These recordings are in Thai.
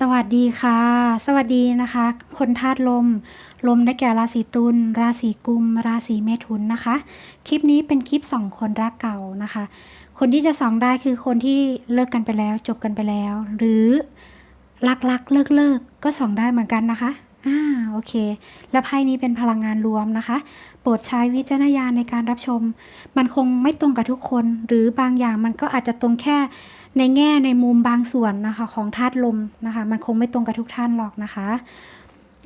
สวัสดีค่ะ สวัสดีนะคะ คนธาตุลม ลมได้แก่ราศีตุล ราศีกุม ราศีเมถุนนะคะ คลิปนี้เป็นคลิปสองคนรักเก่านะคะ คนที่จะสองได้คือคนที่เลิกกันไปแล้ว จบกันไปแล้ว หรือรักๆเลิกๆกก็สองได้เหมือนกันนะคะ อ่าโอเค และไพ่นี้เป็นพลังงานรวมนะคะ โปรดใช้วิจารณญาณในการรับชม มันคงไม่ตรงกับทุกคน หรือบางอย่างมันก็อาจจะตรงแค่ในแง่ในมุมบางส่วนนะคะของธาตุลมนะคะ มันคงไม่ตรงกับทุกท่านหรอกนะคะ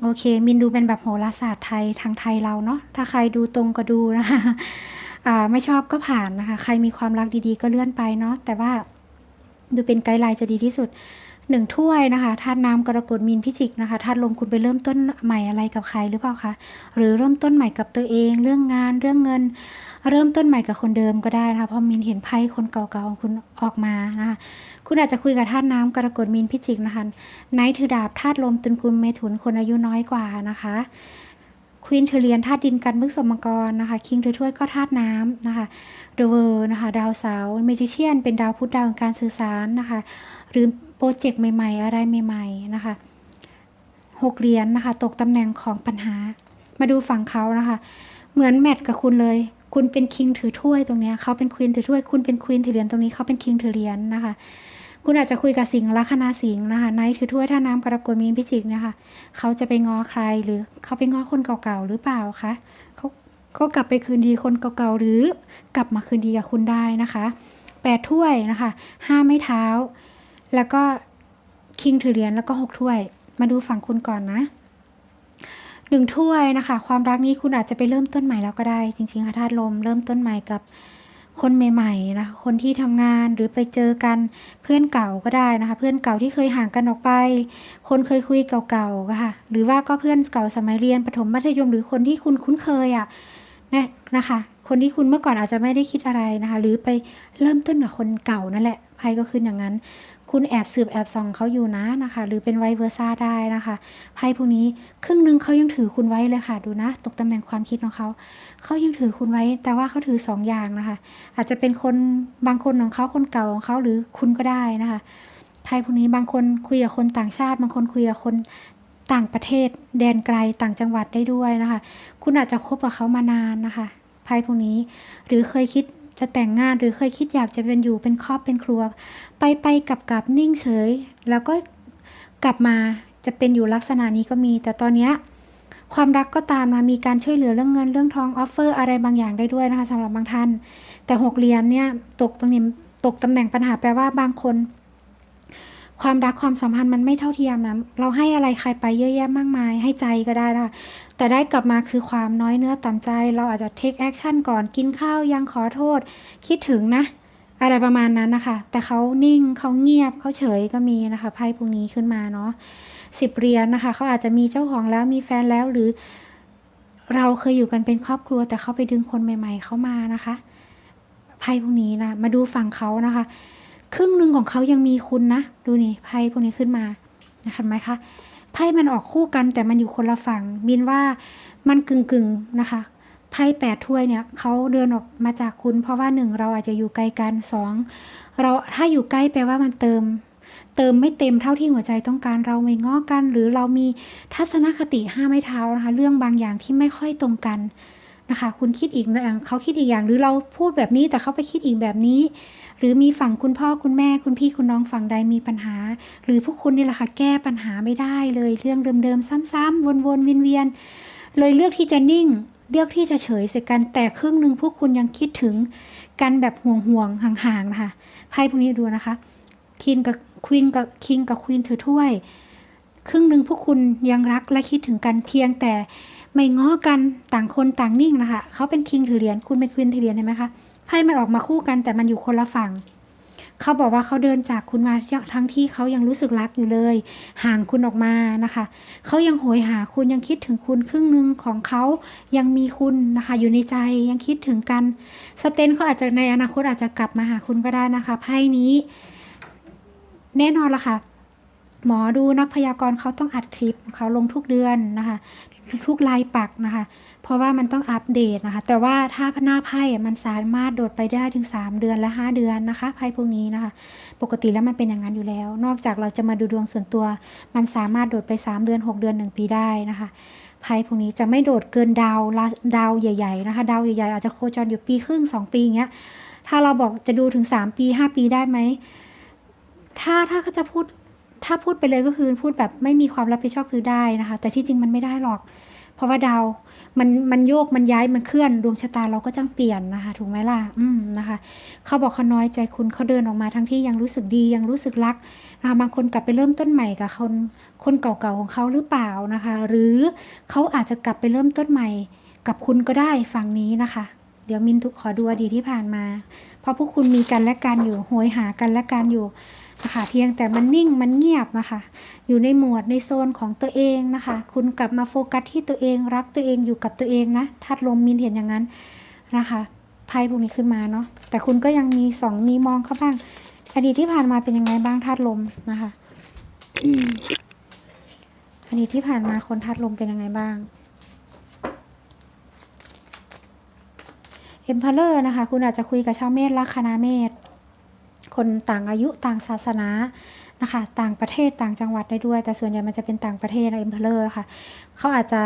โอเค มินดูเป็นแบบโหราศาสตร์ไทยทางไทยเราเนาะถ้าใครดูตรงก็ดูนะคะไม่ชอบก็ผ่านนะคะ ใครมีความรักดีๆ ก็เลื่อนไปเนาะแต่ว่าดูเป็นไกด์ไลน์จะดีที่สุด หนึ่งถ้วยนะคะธาตุน้ำกรกฎมีนพิจิกนะคะธาตุลมคุณไปเริ่มต้นใหม่อะไรกับใครหรือเปล่าคะหรือเริ่มต้นใหม่กับตัวเอง เรื่องงานเรื่องเงิน เริ่มต้นใหม่กับคนเดิมก็ได้นะคะเพราะมีนเห็นไพ่คนเก่าๆของคุณออกมานะคะคุณอาจจะคุยกับธาตุน้ำกรกฎมีนพิจิกนะคะไนท์ถือดาบธาตุลมตุลกุลเมถุนคนอายุน้อยกว่านะคะ วีนเทเรียนธาตุดินกันมึกสมมังกรนะคะคิงเธอถ้วยก็ธาตุน้ำนะคะเดเวอร์นะคะดาวเสาร์เมจิเชียนเป็นดาวพุธดาวแห่งการสื่อสารนะคะหรือโปรเจกต์ใหม่ๆ อะไรใหม่ๆนะคะหกเหรียญนะคะ ตกตำแหน่งของปัญหา มาดูฝั่งเขานะคะ เหมือนแมทกับคุณเลย คุณเป็นคิงถือถ้วยตรงนี้เขาเป็นควีนถือถ้วย คุณเป็นควีนถือเหรียญตรงนี้เขาเป็นคิงถือเหรียญนะคะ คุณอาจจะคุยกับสิงห์ลัคนาสิงห์นะคะไนท์ถือถ้วยท่าน้ำกระกฎมีนพิจิกนะคะเขาจะไปง้อใครหรือเขาไปง้อคนเก่าๆหรือเปล่าคะเขาก็กลับไปคืนดีคนเก่าๆหรือกลับมาคืนดีกับคุณได้นะคะแปดถ้วยนะคะห้าไม้เท้า แล้วก็คิงถือเหรียญแล้วก็หกถ้วย มาดูฝั่งคุณก่อนนะหนึ่งถ้วยนะคะ ความรักนี้คุณอาจจะไปเริ่มต้นใหม่แล้วก็ได้ จริงๆค่ะธาตุลมเริ่มต้นใหม่กับ คนใหม่ๆนะคะคนที่ทำงานหรือไปเจอกันเพื่อนเก่าก็ได้นะคะ เพื่อนเก่าที่เคยห่างกันออกไป คนเคยคุยเก่าๆค่ะ หรือว่าก็เพื่อนเก่าสมัยเรียนประถมมัธยม หรือคนที่คุณคุ้นเคยอะนะนะคะ คนที่คุณเมื่อก่อนอาจจะไม่ได้คิดอะไรนะคะ หรือไปเริ่มต้นกับคนเก่านั่นแหละไพ่ก็ขึ้นอย่างนั้น คุณแอบสืบแอบส่องเขาอยู่นะนะคะ หรือเป็นไวเวอร์ซ่าได้นะคะไพ่พวกนี้ครึ่งหนึ่งเขายังถือคุณไว้เลยค่ะ ดูนะ ตกตำแหน่งความคิดของเขาเขายังถือคุณไว้ แต่ว่าเขาถือสองอย่างนะคะ อาจจะเป็นคนบางคนของเขาคนเก่าของเขาหรือคุณก็ได้นะคะไพ่พวกนี้บางคนคุยกับคนต่างชาติ บางคนคุยกับคนต่างประเทศ แดนไกลต่างจังหวัดได้ด้วยนะคะ คุณอาจจะคบกับเขามานานนะคะไพ่พวกนี้ หรือเคยคิด จะแต่งงานหรือเคยคิดอยากจะเป็นอยู่เป็นครอบเป็นครัว ไปไปกลับกลับนิ่งเฉย แล้วก็กลับมาจะเป็นอยู่ลักษณะนี้ก็มี แต่ตอนเนี้ยความรักก็ตามนะมีการช่วยเหลือเรื่องเงินเรื่องทองออฟเฟอร์อะไรบางอย่างได้ด้วยนะคะสำหรับบางท่าน แต่หกเหรียญเนี่ยตกตรงนี้ตกตำแหน่งปัญหาแปลว่าบางคน ความรักความสัมพันธ์มันไม่เท่าเทียมนะเราให้อะไรใครไปเยอะแยะมากมาย ให้ใจก็ได้นะแต่ได้กลับมาคือความน้อยเนื้อต่ำใจ เราอาจจะเทคแอคชั่นก่อนกินข้าวยังขอโทษ คิดถึงนะอะไรประมาณนั้นนะคะ แต่เขานิ่งเขาเงียบเขาเฉยก็มีนะคะไพ่พวกนี้ขึ้นมาเนาะสิบเรียญนะคะเขาอาจจะมีเจ้าของแล้วมีแฟนแล้วหรือ เราเคยอยู่กันเป็นครอบครัว แต่เขาไปดึงคนใหม่ ๆ เข้ามานะคะไพ่พวกนี้นะมาดูฝั่งเขานะคะ ครึ่งหนึ่งของเขายังมีคุณนะ ดูนี่ไพ่พวกนี้ขึ้นมานะคะไหมคะไพ่มันออกคู่กันแต่มันอยู่คนละฝั่งมินว่ามันกึ่งกึ่งๆนะคะไพ่แปดถ้วยเนี่ยเขาเดินออกมาจากคุณ เพราะว่าหนึ่งเราอาจจะอยู่ไกลกันสองเราถ้าอยู่ใกล้แปลว่ามันเติม เติมไม่เต็มเท่าที่หัวใจต้องการเราไม่ง้อกัน หรือเรามีทัศนคติห้าไม้เท้านะคะเรื่องบางอย่างที่ไม่ค่อยตรงกันนะคะ คุณคิดอีกอย่างเขาคิดอีกอย่าง หรือเราพูดแบบนี้แต่เขาไปคิดอีกแบบนี้ หรือมีฝั่งคุณพ่อคุณแม่คุณพี่คุณน้องฝั่งใดมีปัญหา หรือพวกคุณนี่แหละค่ะแก้ปัญหาไม่ได้เลยเรื่องเดิมๆ ซ้ำๆวนๆเวียนๆเลยเลือกที่จะนิ่ง เลือกที่จะเฉยเสียกันแต่ครึ่งหนึ่งพวกคุณยังคิดถึงกันแบบห่วงๆห่างๆนะคะไพ่พวกนี้ดูนะคะคินกับควีนกับคิงกับควีนถือถ้วย ครึ่งหนึ่งพวกคุณยังรักและคิดถึงกันเพียงแต่ไม่ง้อกันต่างคนต่างนิ่งนะคะ เขาเป็นคิงถือเหรียญคุณเป็นควีนถือเหรียญเห็นไหมคะ ไพ่มันออกมาคู่กันแต่มันอยู่คนละฝั่ง เขาบอกว่าเขาเดินจากคุณมาทั้งที่เขายังรู้สึกรักอยู่เลย ห่างคุณออกมานะคะ เขายังโหยหาคุณยังคิดถึงคุณครึ่งหนึ่งของเขายังมีคุณนะคะ อยู่ในใจยังคิดถึงกันสเตนเขาอาจจะในอนาคตอาจจะกลับมาหาคุณก็ได้นะคะไพ่นี้ แน่นอนละค่ะหมอดูนักพยากรณ์เขาต้องอัดคลิปเขาลงทุกเดือนนะคะ ทุกลายปักนะคะ เพราะว่ามันต้องอัปเดตนะคะ แต่ว่าถ้าหน้าไพ่มันสามารถโดดไปได้ถึง 3 เดือนและ 5 เดือนนะคะ ไพ่พวกนี้นะคะ ปกติแล้วมันเป็นอย่างนั้นอยู่แล้ว นอกจากเราจะมาดูดวงส่วนตัว มันสามารถโดดไป 3 เดือน 6 เดือน 1 ปีได้นะคะไพ่พวกนี้จะไม่โดดเกินดาวดาวใหญ่ๆนะคะดาวใหญ่ๆอาจจะโคจรอยู่ปีครึ่ง 2 ปีอย่างเงี้ยถ้าเราบอกจะดูถึง 3 ปี 5 ปีได้ไหมถ้าถ้าเขาจะพูด ถ้าพูดไปเลยก็คือพูดแบบไม่มีความรับผิดชอบคือได้นะคะ แต่ที่จริงมันไม่ได้หรอก เพราะว่าดาวมันมันโยกมันย้ายมันเคลื่อนดวงชะตาเราก็จังเปลี่ยนนะคะถูกไหมล่ะอืมนะคะ เขาบอกเขาน้อยใจคุณเขาเดินออกมาทั้งที่ยังรู้สึกดียังรู้สึกรักนะคะบางคนกลับไปเริ่มต้นใหม่กับคนคนเก่าๆของเขาหรือเปล่านะคะ หรือเขาอาจจะกลับไปเริ่มต้นใหม่กับคุณก็ได้ฝั่งนี้นะคะ เดี๋ยวมินทุกขอดูอดีตที่ผ่านมา เพราะพวกคุณมีกันและกันอยู่โหยหากันและกันอยู่ นะคะเพียงแต่มันนิ่งมันเงียบนะคะ อยู่ในหมวดในโซนของตัวเองนะคะ คุณกลับมาโฟกัสที่ตัวเองรักตัวเองอยู่กับตัวเองนะทัดลมมินเห็นอย่างนั้นนะคะไพ่พวกนี้ขึ้นมาเนาะแต่คุณก็ยังมีสองมีมองเข้าบ้าง อดีตที่ผ่านมาเป็นยังไงบ้างธาตุลมนะคะอืมอดีตที่ผ่านมาคนธาตุลมเป็นยังไงบ้างเอ็มพาเลอร์นะคะ คุณอาจจะคุยกับชาวเมษลัคนาเมษ คนต่างอายุต่างศาสนานะคะ ต่างประเทศต่างจังหวัดได้ด้วย แต่ส่วนใหญ่มันจะเป็นต่างประเทศนะเอ็มพาเลอร์ค่ะเขาอาจจะ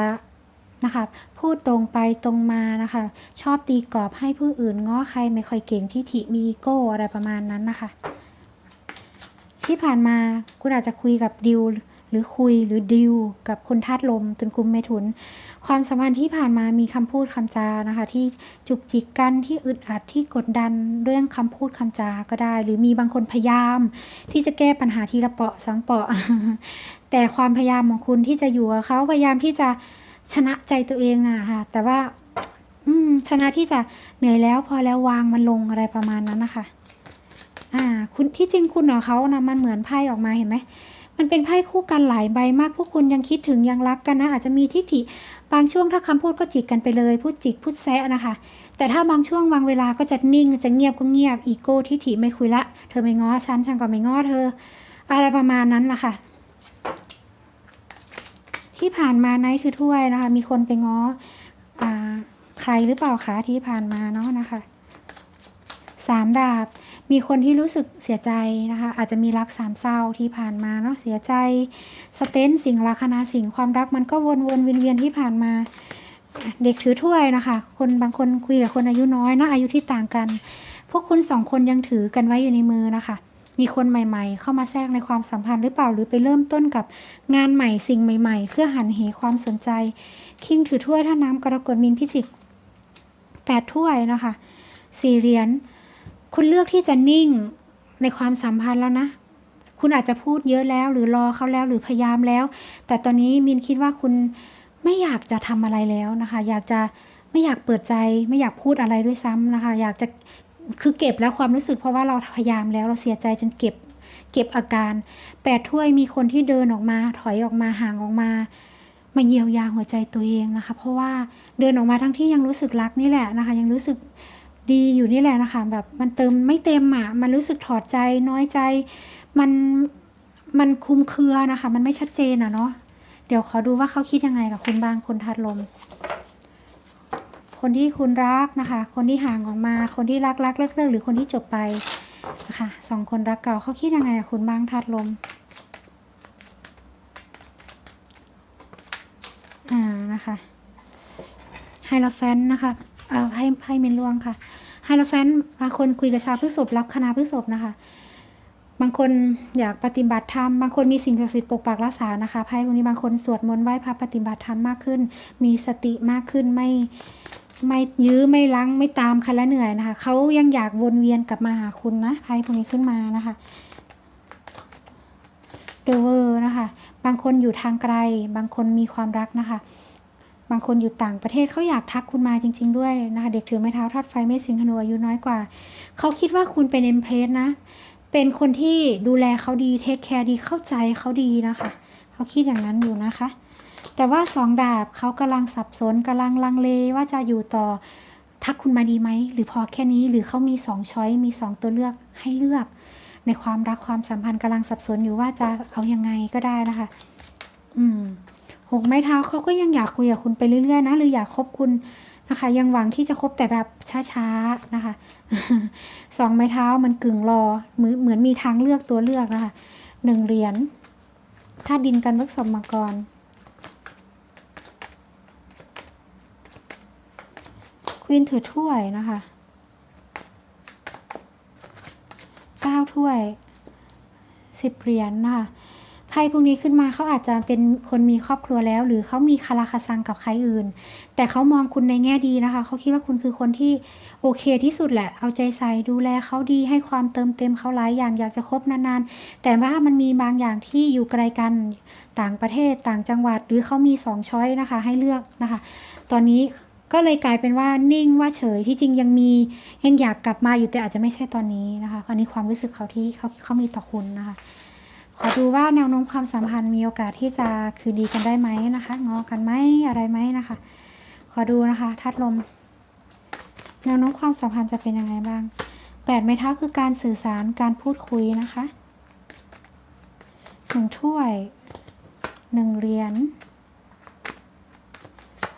นะคะพูดตรงไปตรงมานะคะ ชอบตีกรอบให้ผู้อื่นง้อใครไม่ค่อยเก่งที่ถิมีโก้อะไรประมาณนั้นนะคะ ที่ผ่านมาคุณอาจจะคุยกับดิว รือคุยหรือดิวกับคนธาตุลมตุนกุมเมถุน ความสัมพันธ์ที่ผ่านมามีคำพูดคำจานะคะ ที่จุกจิกกันที่อึดอัดที่กดดันเรื่องคำพูดคำจาก็ได้ หรือมีบางคนพยายาม ที่จะแก้ปัญหาทีละเปาะสองเปาะ แต่ความพยายามของคุณที่จะอยู่กับเขาพยายามที่จะชนะใจตัวเองอะค่ะ แต่ว่าอืมชนะที่จะเหนื่อยแล้วพอแล้ววางมันลงอะไรประมาณนั้นนะคะ อ่า คุณที่จริงคุณกับเขานะมันเหมือนไพ่ออกมาเห็นไหม มันเป็นไพ่คู่กันหลายใบมาก พวกคุณยังคิดถึงยังรักกันนะ อาจจะมีทิฏฐิ บางช่วงถ้าคำพูดก็จิกกันไปเลยพูดจิกพูดแซะนะคะ แต่ถ้าบางช่วงบางเวลาก็จะนิ่งจะเงียบก็เงียบอีโก้ทิฏฐิไม่คุยละ เธอไม่ง้อฉันฉันก็ไม่ง้อเธอ อะไรประมาณนั้นล่ะค่ะ ที่ผ่านมาไนท์คือถ้วยนะคะ มีคนไปง้ออใครหรือเปล่าคะที่ผ่านมาเนาะนะคะสามดาบ มีคนที่รู้สึกเสียใจนะคะ อาจจะมีรักสามเศร้าที่ผ่านมาเนาะเสียใจสเตนสิ่งราคณาสิ่งความรักมันก็วนวนเวียนเวียนที่ผ่านมา เด็กถือถ้วยนะคะ คนบางคนคุยกับคนอายุน้อยเนาะอายุที่ต่างกัน พวกคุณสองคนยังถือกันไว้อยู่ในมือนะคะมีคนใหม่ๆ เข้ามาแทรกในความสัมพันธ์หรือเปล่าหรือไปเริ่มต้นกับงานใหม่สิ่งใหม่ ๆ เพื่อหันเหความสนใจ คิงถือถ้วยท่าน้ำกรกฎมินพิจิกแปดถ้วยนะคะสี่เหรียญ คุณเลือกที่จะนิ่งในความสัมพันธ์แล้วนะ คุณอาจจะพูดเยอะแล้ว หรือรอเขาแล้วหรือพยายามแล้ว แต่ตอนนี้มินคิดว่าคุณไม่อยากจะทำอะไรแล้วนะคะ อยากจะไม่อยากเปิดใจ ไม่อยากพูดอะไรด้วยซ้ำนะคะ อยากจะคือเก็บแล้วความรู้สึกเพราะว่าเราพยายามแล้วเราเสียใจจนเก็บเก็บอาการแปดถ้วยมีคนที่เดินออกมา ถอยออกมาห่างออกมา มาเยียวยาหัวใจตัวเองนะคะ เพราะว่าเดินออกมาทั้งที่ยังรู้สึกรักนี่แหละนะคะ ยังรู้สึก ดีอยู่นี่แหละนะคะ แบบมันเติมไม่เต็มอะ มันรู้สึกถอดใจน้อยใจ มันมันคุมเครือนะคะ มันไม่ชัดเจนอะเนาะเดี๋ยวขอดูว่าเขาคิดยังไงกับคุณบางคนทัดลม คนที่คุณรักนะคะ คนที่ห่างออกมา คนที่รักรักเลิกเลิกหรือคนที่จบไปนะคะสองคนรักเก่าเขาคิดยังไงกับคุณบางทัดลมอ่านะคะไฮโลแฟนนะคะ เอ่อให้ให้เมนล่วงค่ะ ไฮโลแฟนบางคนคุยกับชาวพฤษภรับคณะพฤษภนะคะ บางคนอยากปฏิบัติธรรม บางคนมีสิ่งศักดิ์สิทธิ์ปกปักรักษานะคะไพ่พวกนี้บางคนสวดมนต์ไหว้พระปฏิบัติธรรมมากขึ้น มีสติมากขึ้นไม่ไม่ยื้อไม่ลังไม่ตามใครละเหนื่อยนะคะเขายังอยากวนเวียนกลับมาหาคุณนะไพ่พวกนี้ขึ้นมานะคะเดเวอร์นะคะ บางคนอยู่ทางไกล บางคนมีความรักนะคะ บางคนอยู่ต่างประเทศเขาอยากทักคุณมาจริง ๆ ด้วยนะคะ เด็กถือไม้เท้าทอดไฟไม่สิงหนูอายุน้อยกว่า เขาคิดว่าคุณเป็นเอ็มเพลสนะ เป็นคนที่ดูแลเขาดีเทคแคร์ดีเข้าใจเขาดีนะคะ เขาคิดอย่างนั้นอยู่นะคะ แต่ว่าสองดาบเขากำลังสับสนกำลังลังเลว่าจะอยู่ต่อทักคุณมาดีไหม หรือพอแค่นี้หรือเขามีสองช้อยมีสองตัวเลือกให้เลือก ในความรักความสัมพันธ์กำลังสับสนอยู่ว่าจะเอายังไงก็ได้นะคะ อืม หกไม้เท้าเขาก็ยังอยากคุยกับคุณไปเรื่อยๆนะหรืออยากคบคุณนะคะ ยังหวังที่จะคบแต่แบบช้าๆนะคะสองไม้เท้ามันกึ่งรอเหมือนเหมือนมีทางเลือกตัวเลือกนะคะหนึ่งเหรียญถ้าดินกันวักสมมาก่อนควีนถือถ้วยนะคะเก้าถ้วยสิบเหรียญนะคะ ไพ่พวกนี้ขึ้นมาเขาอาจจะเป็นคนมีครอบครัวแล้ว หรือเขามีคาราคาซังกับใครอื่น แต่เขามองคุณในแง่ดีนะคะเขาคิดว่าคุณคือคนที่โอเคที่สุดแหละ เอาใจใส่ดูแลเขาดีให้ความเติมเต็มเขาหลายอย่างอยากจะคบนานๆ แต่ว่ามันมีบางอย่างที่อยู่ไกลกันต่างประเทศต่างจังหวัดหรือเขามีสองช้อยนะคะ ให้เลือกนะคะ ตอนนี้ก็เลยกลายเป็นว่านิ่งว่าเฉยที่จริงยังมียังอยากกลับมาอยู่แต่อาจจะไม่ใช่ตอนนี้นะคะอันนี้ความรู้สึกเขาที่เขาเขามีต่อคุณนะคะ ขอดูว่าแนวโน้มความสัมพันธ์มีโอกาสที่จะคืนดีกันได้ไหมนะคะ งอกันไหมอะไรไหมนะคะ ขอดูนะคะทัดลม แนวโน้มความสัมพันธ์จะเป็นยังไงบ้างแปดไม้เท้าคือการสื่อสารการพูดคุยนะคะหนึ่งถ้วยหนึ่งเหรียญ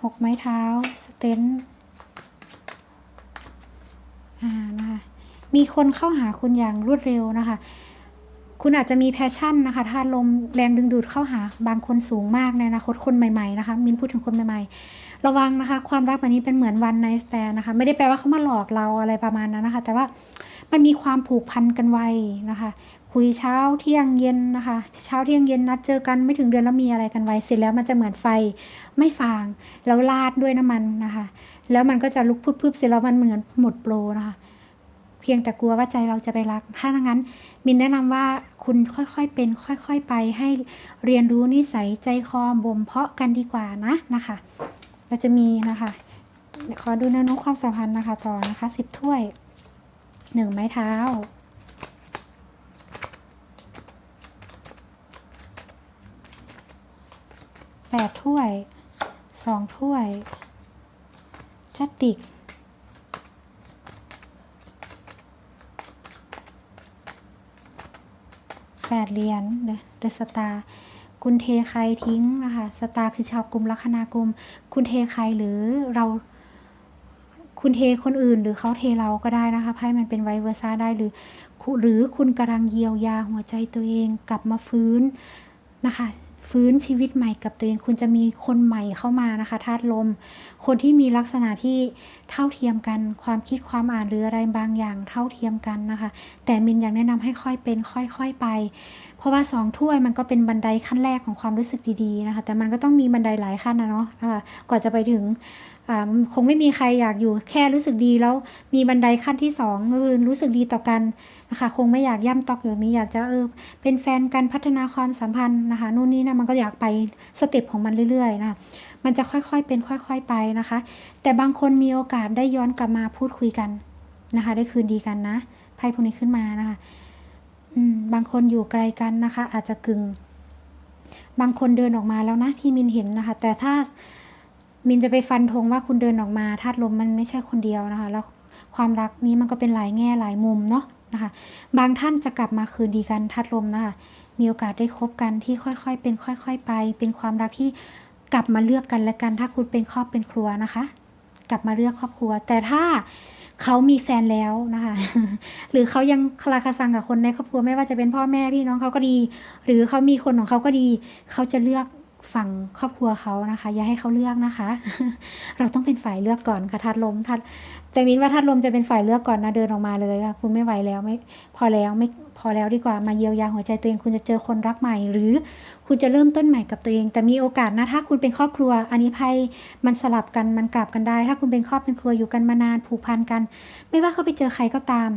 หกไม้เท้าสเตนอ่านะคะมีคนเข้าหาคุณอย่างรวดเร็วนะคะ คุณอาจจะมีแพชชั่นนะคะธาตุลมแรงดึงดูดเข้าหาบางคนสูงมากในอนาคตคนใหม่ๆนะคะ มินพูดถึงคนใหม่ๆ ระวังนะคะ ความรักแบบนี้เป็นเหมือนวันไนสแตนนะคะ ไม่ได้แปลว่าเขามาหลอกเราอะไรประมาณนั้นนะคะ แต่ว่ามันมีความผูกพันกันไวนะคะ คุยเช้าเที่ยงเย็นนะคะ เช้าเที่ยงเย็นนัดเจอกันไม่ถึงเดือนแล้วมีอะไรกันไวเสร็จแล้วมันจะเหมือนไฟไม่ฟางแล้วลาดด้วยน้ำมันนะคะ แล้วมันก็จะลุกพึบๆเสร็จแล้วมันเหมือนหมดโปรนะคะ พียงแต่กลัวว่าใจเราจะไปรัก ถ้างั้น มินแนะนำว่าคุณค่อยๆเป็น ค่อยๆไปให้เรียนรู้นิสัยใจคอบ่มเพาะกันดีกว่านะนะคะ เราจะมีนะคะเดี๋ยวขอดูแนวโน้มความสัมพันธ์นะคะต่อนะคะสิบถ้วยหนึ่งไม้เท้าแปดถ้วยสองถ้วยจัดติก แปดเหรียญเดอะสตาร์คุณเทใครทิ้งนะคะสตาร์คือชาวกลุ่มลัคนากลุ่มคุณเทใครหรือเรา คุณเทคนอื่นหรือเขาเทเราก็ได้นะคะไพ่มันเป็นไวเวอร์ซ่าได้หรือ หรือคุณกำลังเยียวยาหัวใจตัวเองกลับมาฟื้นนะคะ ฟื้นชีวิตใหม่กับตัวเองคุณจะมีคนใหม่เข้ามานะคะธาตุลม คนที่มีลักษณะที่เท่าเทียมกันความคิดความอ่านหรืออะไรบางอย่างเท่าเทียมกันนะคะ แต่มินอยากแนะนำให้ค่อยเป็นค่อย ๆไป ราะว่าสองถ้วยมันก็เป็นบันไดขั้นแรกของความรู้สึกดีๆนะคะ แต่มันก็ต้องมีบันไดหลายขั้นนะเนาะะกว่าจะไปถึงคงไม่มีใครอยากอยู่แค่รู้สึกดีแล้วมีบันไดขั้นที่สองก็คือรู้สึกดีต่อกันนะคะคงไม่อยากย่ำตอกอย่างนี้อยากจะเออเป็นแฟนกันพัฒนาความสัมพันธ์นะคะนู่นนี่นะมันก็อยากไปสเต็ปของมันเรื่อยๆนะมันจะค่อยๆเป็นค่อย ๆไปนะคะ แต่บางคนมีโอกาสได้ย้อนกลับมาพูดคุยกันนะคะ ได้คืนดีกันนะไพ่พวกนี้ขึ้นมานะคะ บางคนอยู่ไกลกันนะคะ อาจจะกึ่งบางคนเดินออกมาแล้วนะที่มินเห็นนะคะ แต่ถ้ามินจะไปฟันธงว่าคุณเดินออกมาธาตุลมมันไม่ใช่คนเดียวนะคะ แล้วความรักนี้มันก็เป็นหลายแง่หลายมุมเนาะนะคะ บางท่านจะกลับมาคืนดีกันธาตุลมนะคะ มีโอกาสได้คบกันที่ค่อยๆ เป็นค่อย ๆ ไป เป็นความรักที่กลับมาเลือกกันและกัน ถ้าคุณเป็นครอบเป็นครัวนะคะ กลับมาเลือกครอบครัว แต่ถ้า เขามีแฟนแล้วนะคะ หรือเขายังคลาคาซังกับคนในครอบครัวไม่ว่าจะเป็นพ่อแม่พี่น้องเขาก็ดี หรือเขามีคนของเขาก็ดี เขาจะเลือก ฝั่งครอบครัวเขานะคะ อย่าให้เขาเลือกนะคะ เราต้องเป็นฝ่ายเลือกก่อนค่ะทัดลมทัดแต่มินว่าทัดลมจะเป็นฝ่ายเลือกก่อนนะเดินออกมาเลยค่ะคุณไม่ไหวแล้วไม่พอแล้วไม่พอแล้วดีกว่ามาเยียวยาหัวใจตัวเองคุณจะเจอคนรักใหม่ หรือคุณจะเริ่มต้นใหม่กับตัวเอง แต่มีโอกาสนะถ้าคุณเป็นครอบครัว อันนี้ไพ่มันสลับกันมันกลับกันได้ ถ้าคุณเป็นครอบเป็นครัวอยู่กันมานานผูกพันกัน ไม่ว่าเขาไปเจอใครก็ตาม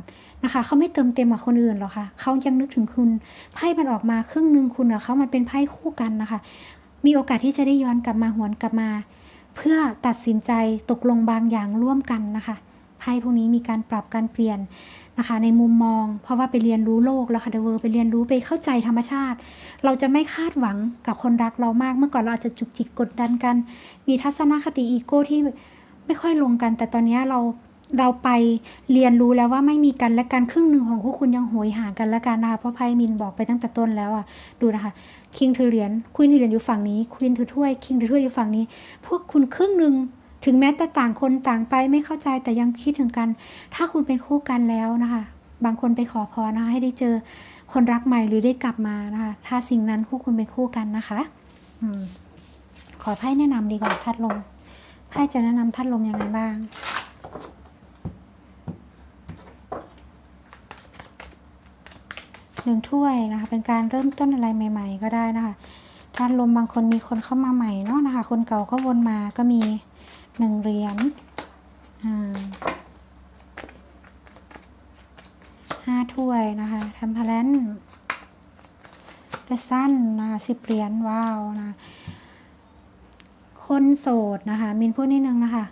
นะคะเขาไม่เติมเต็มกับคนอื่นหรอกค่ะเขายังนึกถึงคุณไพ่มันออกมาครึ่งหนึ่งคุณกับเขามันเป็นไพ่คู่กันนะคะ มีโอกาสที่จะได้ย้อนกลับมาหวนกลับมา เพื่อตัดสินใจตกลงบางอย่างร่วมกันนะคะไพ่พวกนี้มีการปรับการเปลี่ยนนะคะ ในมุมมอง เพราะว่าไปเรียนรู้โลกแล้วค่ะเดเวอร์ไปเรียนรู้ไปเข้าใจธรรมชาติ เราจะไม่คาดหวังกับคนรักเรามากเมื่อก่อนเราอาจจะจุกจิกกดดันกัน มีทัศนคติอีโก้ที่ไม่ค่อยลงกัน แต่ตอนนี้เรา เราไปเรียนรู้แล้วว่าไม่มีกันและกันครึ่งหนึ่งของพวกคุณยังโหยหากันและกันนะคะเพราะไพมินบอกไปตั้งแต่ต้นแล้วอะดูนะคะคิงถือเหรียญควีนถือเหรียญอยู่ฝั่งนี้ควีนถือถ้วยคิงถือถ้วยอยู่ฝั่งนี้ พวกคุณครึ่งหนึ่งถึงแม้แต่ต่างคนต่างไปไม่เข้าใจแต่ยังคิดถึงกัน ถ้าคุณเป็นคู่กันแล้วนะคะ บางคนไปขอพรนะคะให้ได้เจอคนรักใหม่หรือได้กลับมานะคะ ถ้าสิ่งนั้นคู่คุณเป็นคู่กันนะคะอขอไพ่แนะนำดีกว่าทัดลมไพ่จะแนะนำทัดลมยังไงบ้าง หนึ่งถ้วยนะคะ เป็นการเริ่มต้นอะไรใหม่ ๆ ก็ได้นะคะทัดลมบางคนมีคนเข้ามาใหม่เนาะนะคะ คนเก่าก็วนมาก็มีหนึ่งเหรียญอ่าห้าถ้วยนะคะทำพลันเดสั้นนะคะสิบเหรียญว้าวนะคนโสดนะคะมินพูดนิดนึงนะคะ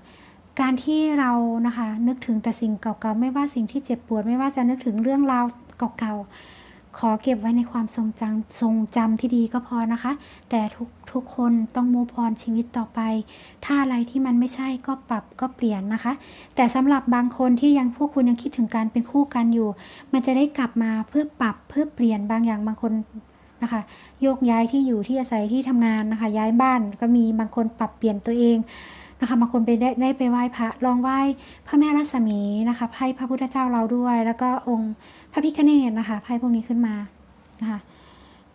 การที่เรานะคะ นึกถึงแต่สิ่งเก่าๆ ไม่ว่าสิ่งที่เจ็บปวด ไม่ว่าจะนึกถึงเรื่องราวเก่าๆ ขอเก็บไว้ในความทรงจำทรงจำที่ดีก็พอนะคะ แต่ทุกทุกคนต้องมูพรชีวิตต่อไป ถ้าอะไรที่มันไม่ใช่ก็ปรับก็เปลี่ยนนะคะ แต่สำหรับบางคนที่ยังพวกคุณยังคิดถึงการเป็นคู่กันอยู่ มันจะได้กลับมาเพื่อปรับเพื่อเปลี่ยนบางอย่างบางคนนะคะโยกย้ายที่อยู่ที่อาศัยที่ทำงานนะคะ ย้ายบ้านก็มีบางคนปรับเปลี่ยนตัวเอง นะคะบางคนไปได้ได้ไปไหว้พระลองไหว้พระแม่รัศมีนะคะให้พระพุทธเจ้าเราด้วย แล้วก็องค์พระพิฆเนศนะคะไพ่พวกนี้ขึ้นมานะคะ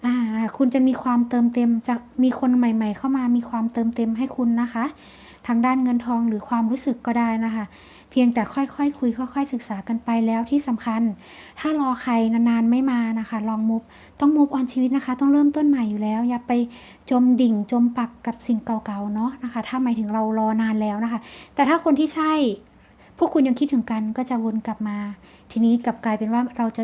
อ่าคุณจะมีความเติมเต็มจะมีคนใหม่ ๆ เข้ามามีความเติมเต็มให้คุณนะคะ ทางด้านเงินทองหรือความรู้สึกก็ได้นะคะ เพียงแต่ค่อยๆคคุยค่อย ๆ ศึกษากันไปแล้วที่สำคัญ ถ้ารอใครนานๆไม่มานะคะ ลองมุฟต้องมุฟออนชีวิตนะคะ ต้องเริ่มต้นใหม่อยู่แล้ว อย่าไปจมดิ่งจมปักกับสิ่งเก่าๆเนาะนะคะ ถ้าหมายถึงเรารอนานแล้วนะคะ แต่ถ้าคนที่ใช่พวกคุณยังคิดถึงกันก็จะวนกลับมา ทีนี้กลับกลายเป็นว่าเราจะ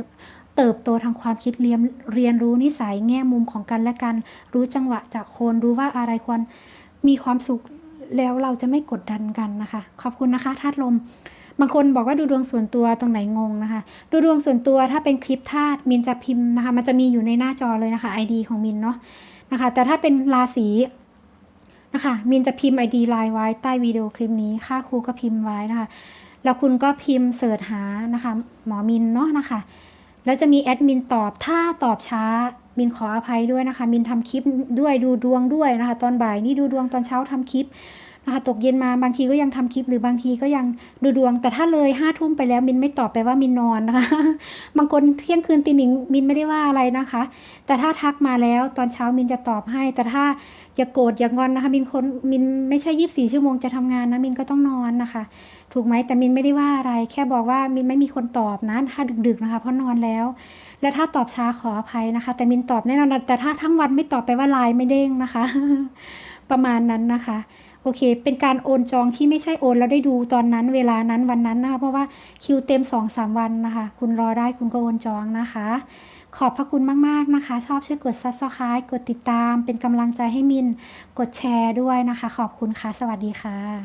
เติบโตทางความคิดเรียนเรียนรู้นิสัยแง่มุมของกันและกัน รู้จังหวะจากคนรู้ว่าอะไรควรมีความสุข แล้วเราจะไม่กดดันกันนะคะ ขอบคุณนะคะธาตุลม บางคนบอกว่าดูดวงส่วนตัวตรงไหนงงนะคะ ดูดวงส่วนตัวถ้าเป็นคลิปธาตุมินจะพิมพ์นะคะ มันจะมีอยู่ในหน้าจอเลยนะคะ ID ของมินเนาะนะคะ แต่ถ้าเป็นราศีนะคะมินจะพิมพ์ ID ไลน์ไว้ใต้วิดีโอคลิปนี้ ค่าครูก็พิมพ์ไว้นะคะ แล้วคุณก็พิมพ์เสิร์ชหานะคะ หมอมินเนาะนะคะ แล้วจะมีแอดมินตอบ ถ้าตอบช้า มินขออภัยด้วยนะคะ มินทำคลิปด้วยดูดวงด้วยนะคะ ตอนบ่ายนี่ดูดวงตอนเช้าทำคลิป ตกเย็นมาบางทีก็ยังทำคลิปหรือบางทีก็ยังดูดวง แต่ถ้าเลยห้าทุ่มไปแล้วมินไม่ตอบไปว่ามินนอนนะคะ บางคนเที่ยงคืนตีหนึ่งมินไม่ได้ว่าอะไรนะคะ แต่ถ้าทักมาแล้วตอนเช้ามินจะตอบให้ แต่ถ้าอย่าโกรธอย่างอนนะคะมินคนมินไม่ใช่ยี่สิบสี่ชั่วโมงจะทำงานนะมินก็ต้องนอนนะคะ ถูกไหมแต่มินไม่ได้ว่าอะไร แค่บอกว่ามินไม่มีคนตอบนะถ้าดึกๆนะคะเพราะนอนแล้ว แล้วถ้าตอบช้าขออภัยนะคะ แต่มินตอบแน่นอนแต่ถ้าทั้งวันไม่ตอบไปว่าไลน์ไม่เด้งนะคะ ประมาณนั้นนะคะ อเค เป็นการโอนจองที่ไม่ใช่โอนแล้วได้ดูตอนนั้นเวลานั้นวันนั้นนะคะเพราะว่าคิวเต็ม2อสวันนะคะ คุณรอได้คุณก็โอนจองนะคะ ขอบพระคุณมาก ๆ นะคะ ชอบช่วยกด subscribe กดติดตาม เป็นกำลังใจให้มิน กดแชร์ด้วยนะคะ ขอบคุณค่ะ สวัสดีค่ะ